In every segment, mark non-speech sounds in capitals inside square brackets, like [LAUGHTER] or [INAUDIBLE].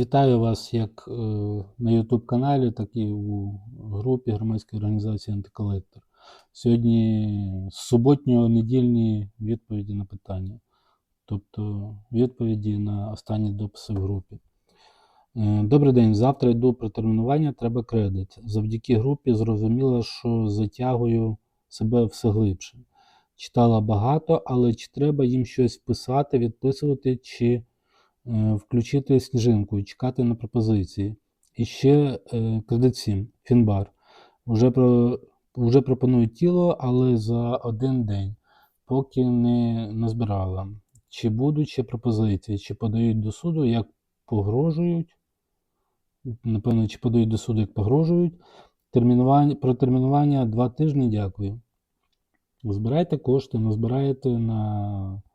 Вітаю вас як е, на YouTube каналі, так і у групі громадської організації Антиколектор. Сьогодні суботньо-недільні відповіді на питання, тобто відповіді на останні дописи в групі. Е, Добрий день. Завтра йду про термінування, треба кредит. Завдяки групі зрозуміла, що затягую себе все глибше. Читала багато, але чи треба їм щось писати, відписувати, чи включити сніжинку і чекати на пропозиції. І ще е, кредит 7, Фінбар. Уже, про, вже пропонують тіло, але за один день, поки не назбирала. Чи будуть ще пропозиції, чи подають до суду, як погрожують. Напевно, чи подають до суду, як погрожують. Термінування, про термінування два тижні дякую. Збирайте кошти, назбираєте на е,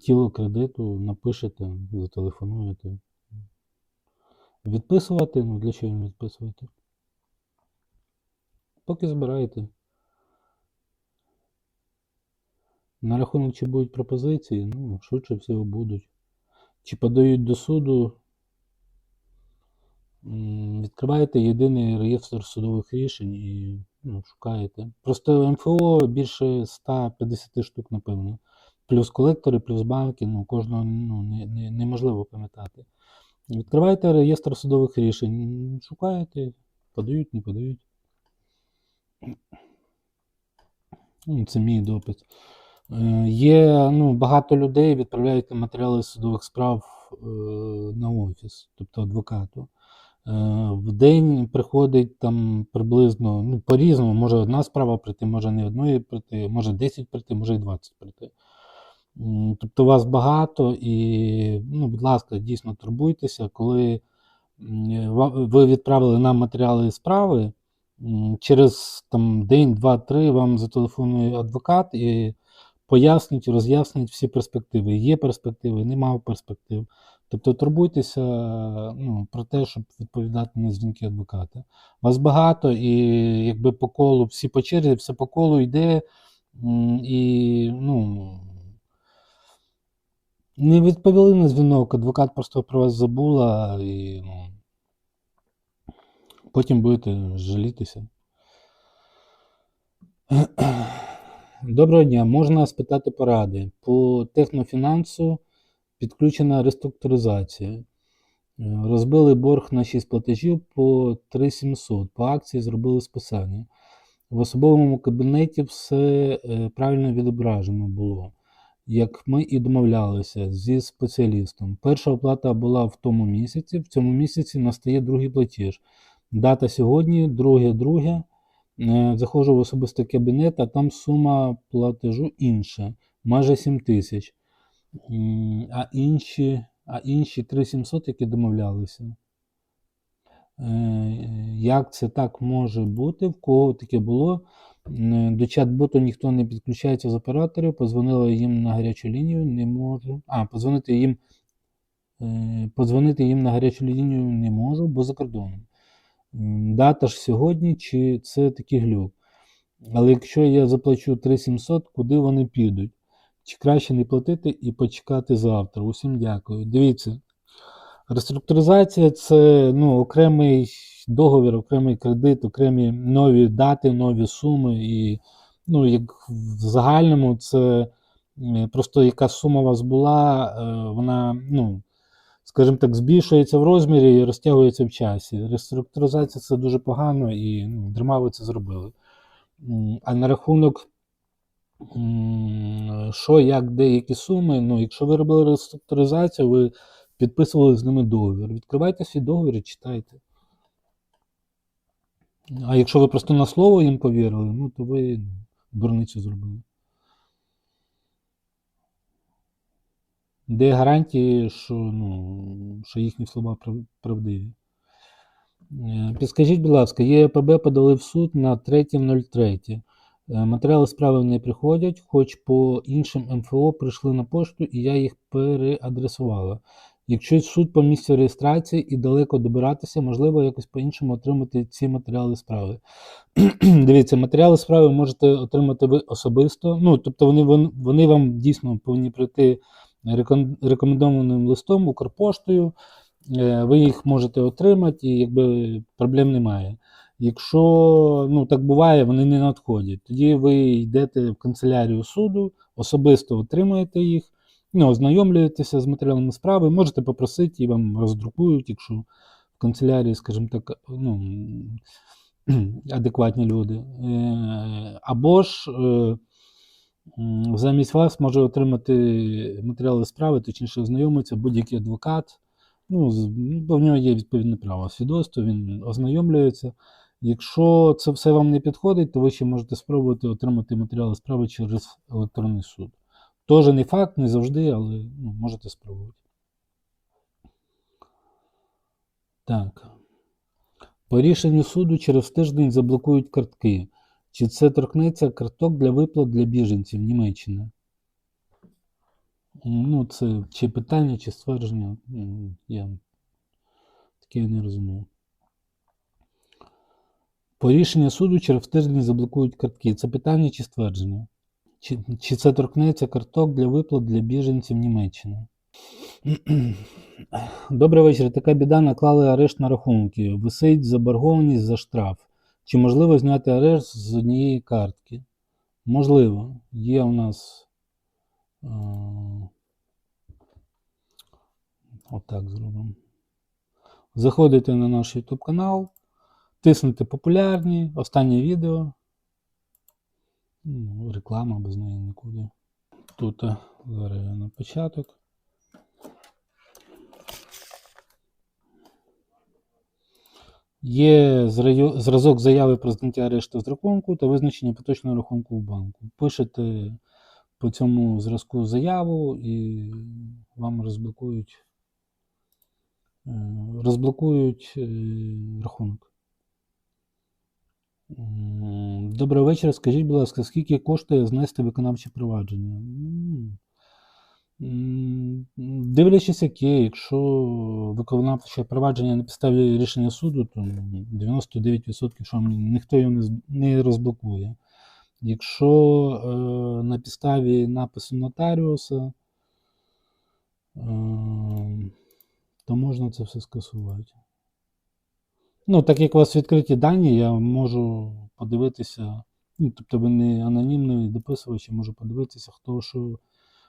тіло кредиту, напишете, зателефонуєте. Відписувати, ну для чого відписувати? Поки збираєте. На рахунок, чи будуть пропозиції, ну, швидше всього будуть. Чи подають до суду, відкриваєте єдиний реєстр судових рішень і ну, шукаєте. Просто МФО більше 150 штук, напевно. Плюс колектори, плюс банки, ну, кожного ну, не, не, неможливо пам'ятати. Відкриваєте реєстр судових рішень, шукаєте, подають, не подають. Ну, Це мій допис. Е, Є ну, багато людей відправляють матеріали судових справ е, на офіс, тобто адвокату. Е, В день приходить там приблизно ну, по-різному, може одна справа прийти, може не одної прийти, може 10 прийти, може і 20 прийти. Тобто вас багато і, ну, будь ласка, дійсно турбуйтеся, коли ви відправили нам матеріали справи, через там, день, два, три вам зателефонує адвокат і пояснить, роз'яснить всі перспективи. Є перспективи, немає перспектив. Тобто турбуйтеся ну, про те, щоб відповідати на дзвінки адвоката. Вас багато, і якби по колу, всі по черзі, все по колу йде. І ну, не відповіли на дзвінок, адвокат просто про вас забула, і ну, потім будете жалітися. [CLEARS THROAT] Доброго дня, можна спитати поради. По технофінансу підключена реструктуризація. Розбили борг на 6 платежів по 3700. По акції зробили списання. В особовому кабінеті все е, правильно відображено було, як ми і домовлялися зі спеціалістом. Перша оплата була в тому місяці, в цьому місяці настає другий платіж. Дата сьогодні, друге, друге. Е, Заходжу в особистий кабінет, а там сума платежу інша, майже 7 тисяч. А інші, а інші 3700, які домовлялися. Е, Як це так може бути? В кого таке було? До чат-боту ніхто не підключається з операторів. Позвонила їм на гарячу лінію, не можу. А, позвонити їм. е, Позвонити їм на гарячу лінію не можу, бо за кордоном. Дата ж сьогодні, чи це такий глюк? Але якщо я заплачу 3700, куди вони підуть? Чи краще не платити і почекати завтра? Усім дякую. Дивіться, реструктуризація це ну, окремий договір, окремий кредит, окремі нові дати, нові суми. І ну, як в загальному це е, просто яка сума у вас була, е, вона, ну, скажімо так, збільшується в розмірі і розтягується в часі. Реструктуризація це дуже погано і ну, дарма ви це зробили. А на рахунок, що, як, де, які суми, ну, якщо ви робили реструктуризацію, ви підписували з ними договір. Відкривайте свій договір і читайте. А якщо ви просто на слово їм повірили, ну, то ви дурницю зробили. Де гарантії, що, ну, що їхні слова правдиві? Е, Підскажіть, будь ласка, ЄПБ подали в суд на 3.03. Е, Матеріали справи не приходять, хоч по іншим МФО прийшли на пошту, і я їх переадресувала. Якщо суд по місцю реєстрації і далеко добиратися, можливо, якось по-іншому отримати ці матеріали справи. [CLEARS THROAT] Дивіться, матеріали справи можете отримати ви особисто. Ну, тобто вони, вони вам дійсно повинні прийти рекомендованим листом Укрпоштою. е, ви їх можете отримати, і якби проблем немає. Якщо ну, так буває, вони не надходять, тоді ви йдете в канцелярію суду, особисто отримуєте їх, ну, ознайомлюєтеся з матеріалами справи, можете попросити і вам роздрукують, якщо в канцелярії, скажімо так, ну, [CLEARS THROAT] адекватні люди. Е, Або ж е, замість вас може отримати матеріали справи, точніше ознайомиться будь-який адвокат. Ну, ну, бо в нього є відповідне право свідоцтво, він ознайомлюється. Якщо це все вам не підходить, то ви ще можете спробувати отримати матеріали справи через електронний суд. Тоже не факт, не завжди, але ну, можете спробувати. Так. По рішенню суду через тиждень заблокують картки. Чи це торкнеться карток для виплат для біженців Німеччини? Ну, це чи питання, чи ствердження. Я таке не розумію. По рішенню суду через тиждень заблокують картки. Це питання чи ствердження? Чи, чи це торкнеться карток для виплат для біженців Німеччини? [CLEARS THROAT] Добрий вечір. Така біда наклали арешт на рахунки. Висить заборгованість за штраф. Чи можливо зняти арешт з однієї картки? Можливо. Є у нас. Е- отак зробимо. Заходите на наш YouTube канал, тиснете популярні, останнє відео. Ну, реклама без неї нікуди. Тут е, зараз на початок. Є зразок заяви про зняття арешту з рахунку та визначення поточного рахунку в банку. Пишете по цьому зразку заяву і вам розблокують, е, розблокують е, рахунок. Добрий вечір. Скажіть, будь ласка, скільки коштує знести виконавче провадження? Дивлячись, яке, якщо виконавче провадження на підставі рішення суду, то ну, 99% що ніхто його не розблокує. Якщо е, на підставі напису нотаріуса, е, то можна це все скасувати. Ну, так як у вас відкриті дані, я можу подивитися. Ну, тобто ви не анонімний дописувач, я можу подивитися, хто що.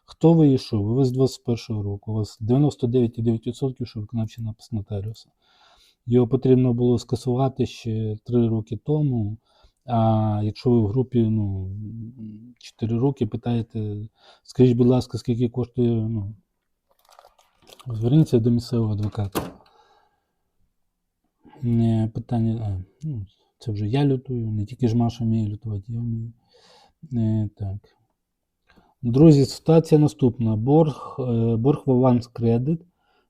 Хто ви і що? Ви з 21-го року. У вас 99,9% що виконавчий напис нотаріуса. Його потрібно було скасувати ще 3 роки тому. А якщо ви в групі ну, 4 роки питаєте, скажіть, будь ласка, скільки коштує, ну, зверніться до місцевого адвоката. Питання. А, ну, це вже я лютую, не тільки ж Маша вміє лютувати, я вмію. Е, так. Друзі, ситуація наступна. Борг, е, борг в аванс кредит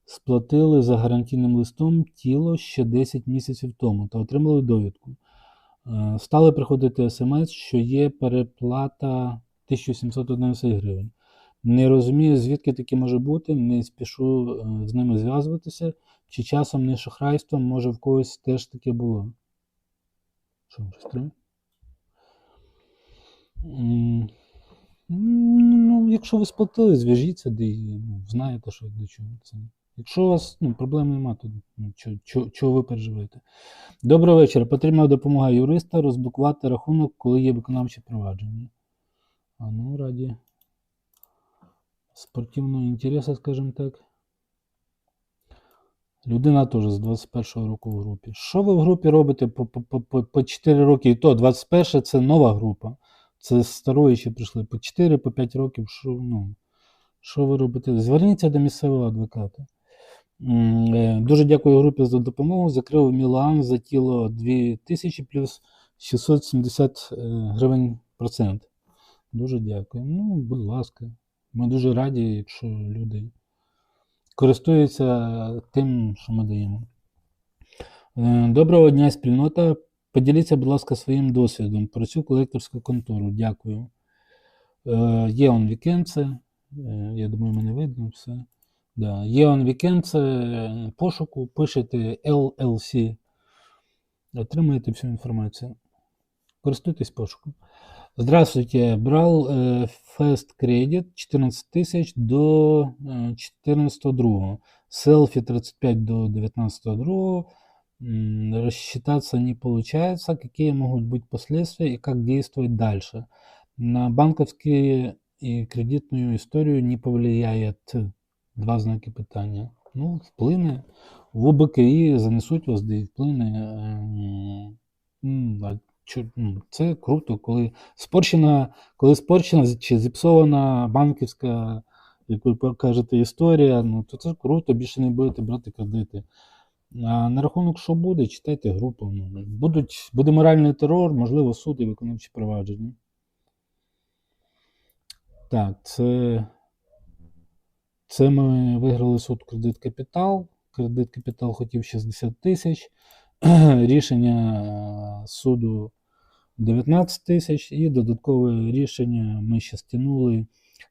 сплатили за гарантійним листом тіло ще 10 місяців тому та отримали довідку. Е, Стали приходити смс, що є переплата 1711 гривень. Не розумію, звідки таке може бути, не спішу е, з ними зв'язуватися, чи часом не шахрайством, може в когось теж таке було. Що, треба? Ну, якщо ви сплатили, зв'яжіться, де ну, знаєте, що до чого це. Якщо у вас ну, проблем немає, то ну, чого, чого, чого ви переживаєте? Добрий вечір. Потрібна допомога юриста розблокувати рахунок, коли є виконавче провадження. А ну, раді спортивного інтересу, скажімо так. Людина теж з 21-го року в групі. Що ви в групі робите по, по, по, по, по 4 роки? І то 21 це нова група. Це з старої ще прийшли. По 4, по 5 років. Що, ну, що ви робите? Зверніться до місцевого адвоката. Е, Дуже дякую групі за допомогу. Закрив Мілан за тіло 2000 плюс 670 е, гривень процент. Дуже дякую. Ну, будь ласка. Ми дуже раді, якщо люди користуються тим, що ми даємо. Е, Доброго дня, спільнота. Поділіться, будь ласка, своїм досвідом про цю колекторську контору. Дякую. Е, Є он вікенце. Е, Я думаю, мене видно все. Да. Є он вікенце пошуку, пишете LLC, отримаєте всю інформацію. Користуйтесь пошуком. Здравствуйте. Брал э, Fast Credit 14 тысяч до э, 14.2. селфи 35 до 19.2. М, Рассчитаться не получается. Какие могут быть последствия и как действовать дальше? На банковские и кредитную историю не повлияет. Два знаки питання. Ну, вплине. В ОБКІ занесуть вас, де і вплине. Ем, м, а чо- ну, це круто, коли спорщена, коли спорщена чи зіпсована банківська, як ви кажете, історія, ну то це круто, більше не будете брати кредити. А на рахунок, що буде, читайте групу. Ну, будуть, буде моральний терор, можливо, суд і виконавчі провадження. Так, це, це ми виграли суд кредит капітал. Кредит капітал хотів 60 тисяч. [CLEARS THROAT] Рішення е, суду 19 тисяч і додаткове рішення ми ще стягнули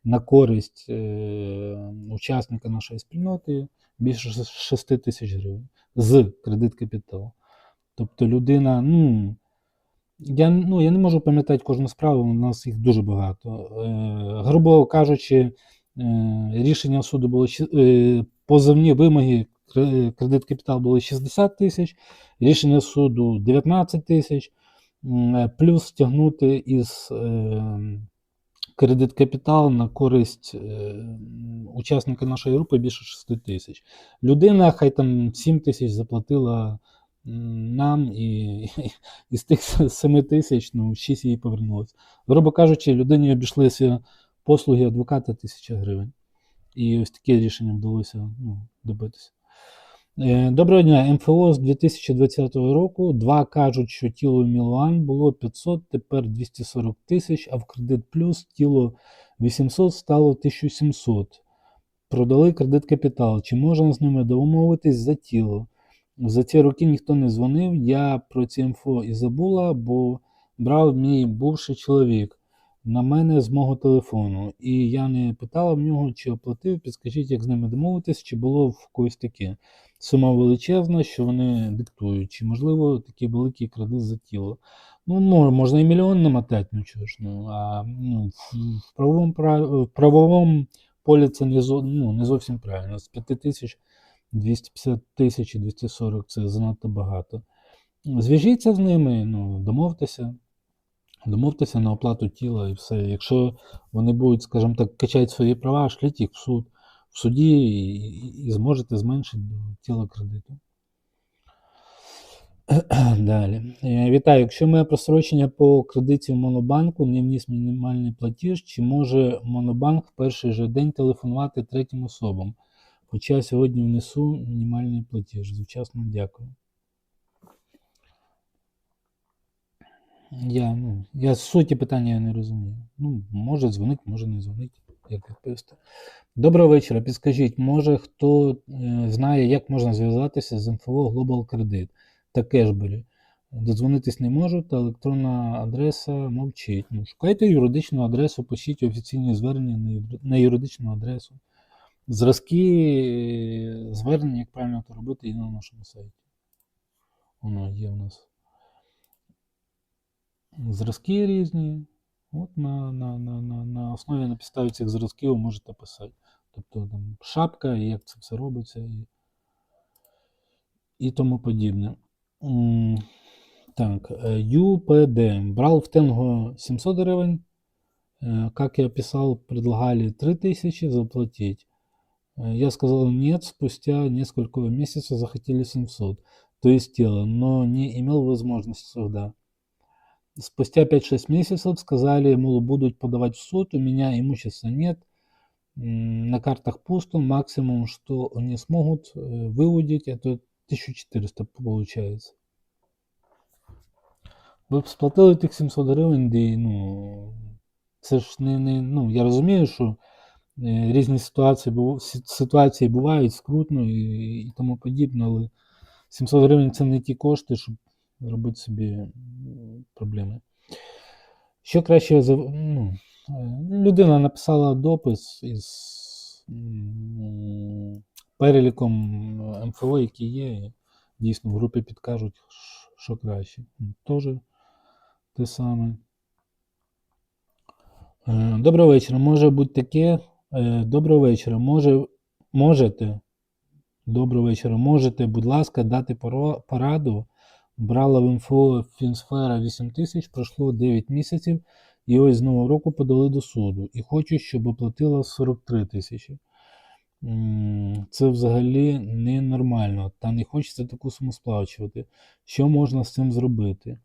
на користь е, учасника нашої спільноти більше 6 тисяч гривень з кредит капіталу. Тобто людина, ну, я, ну, я не можу пам'ятати кожну справу, у нас їх дуже багато. Е, грубо кажучи, е, рішення суду було е, позовні вимоги кредит капітал були 60 тисяч, рішення суду 19 тисяч, е, плюс стягнути із е, кредит капітал на користь е, учасника нашої групи більше 6 тисяч. Людина хай там 7 тисяч заплатила нам, і, і з тих 7 тисяч, ну, 6 їй повернулося. Грубо кажучи, людині обійшлися послуги адвоката 1000 гривень. І ось таке рішення вдалося ну, добитися. Е, Доброго дня. МФО з 2020 року. Два кажуть, що тіло Мілуан було 500, тепер 240 тисяч, а в кредит плюс тіло 800 стало 1700. Продали кредит капітал. Чи можна з ними домовитись за тіло? За ці роки ніхто не дзвонив. Я про ці інфо і забула, бо брав мій бувший чоловік на мене з мого телефону. І я не питала в нього, чи оплатив. Підскажіть, як з ними домовитись, чи було в когось таке. Сума величезна, що вони диктують, чи можливо такий великий кредит за тіло. Ну, можна і мільйон намотати, ну чого ж, ну, а ну, в, правовому, в правовому полі це не, ну, не зовсім правильно. З 5 тисяч 250 тисяч і 240 це занадто багато. Зв'яжіться з ними, ну, домовтеся. Домовтеся на оплату тіла і все. Якщо вони будуть, скажімо так, качати свої права, шліть їх в суд. В суді і, і, зможете зменшити до тіла кредиту. [CLEARS THROAT] Далі. Е, Вітаю. Якщо моє просрочення по кредиті в Монобанку не вніс мінімальний платіж, чи може Монобанк в перший же день телефонувати третім особам? Хоча сьогодні внесу мінімальний платіж. Звчасно дякую. Я, ну, я суті питання не розумію. Ну, може дзвонить, може не дзвонить. Як відповісти. Доброго вечора. Підскажіть, може хто е, знає, як можна зв'язатися з МФО Global Credit та Кешбері? Додзвонитись не можу, та електронна адреса мовчить. Ну, шукайте юридичну адресу, пишіть офіційні звернення на юридичну адресу. Зразки е, звернень, як правильно це робити, є на нашому сайті. Воно є у нас. Зразки різні. От на, на, на, на, на основі на підставі цих зразків можете писати. Тобто там шапка, і як це все робиться, і, і тому подібне. Так, е, ЮПД. Брал в Тенго 700 гривень. Как я писал, предлагали 3000 заплатить. Э, Я сказал нет, спустя несколько месяцев захотели 700, то есть тело, но не имел возможности суда. Спустя 5-6 месяцев сказали, мол, будут подавать в суд, у меня имущества нет, м, на картах пусто, максимум, что они смогут э, выудить, это 1400 получается. Ви б сплатили тих 700 гривень, де, ну, це ж не, не ну, я розумію, що е, різні ситуації, бу- сі- ситуації бувають скрутно і, і тому подібне, але 700 гривень це не ті кошти, щоб робити собі проблеми. Що краще ну, людина написала допис із переліком МФО, які є, дійсно в групі підкажуть, що краще. Теж те саме. Е, Доброго вечора. Може бути таке. е, Доброго вечора. Може, можете Доброго вечора. Можете, будь ласка, дати пораду. Брала в інфо Фінсфера 8 тисяч, пройшло 9 місяців, і ось з нового року подали до суду. І хочу, щоб оплатила 43 тисячі. Це взагалі ненормально. Та не хочеться таку суму сплачувати. Що можна з цим зробити?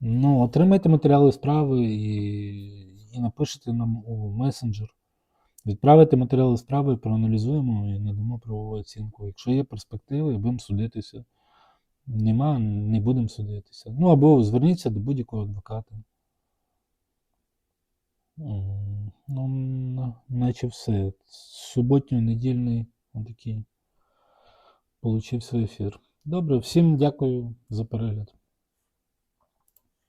Ну, отримайте матеріали справи і, і напишете нам у месенджер. Відправите матеріали справи, проаналізуємо і надамо правову оцінку. Якщо є перспективи, будемо судитися. Нема, не будемо судитися. Ну або зверніться до будь-якого адвоката. Ну, наче все. Суботньо-недільний отакий получився ефір. Добре, всім дякую за перегляд.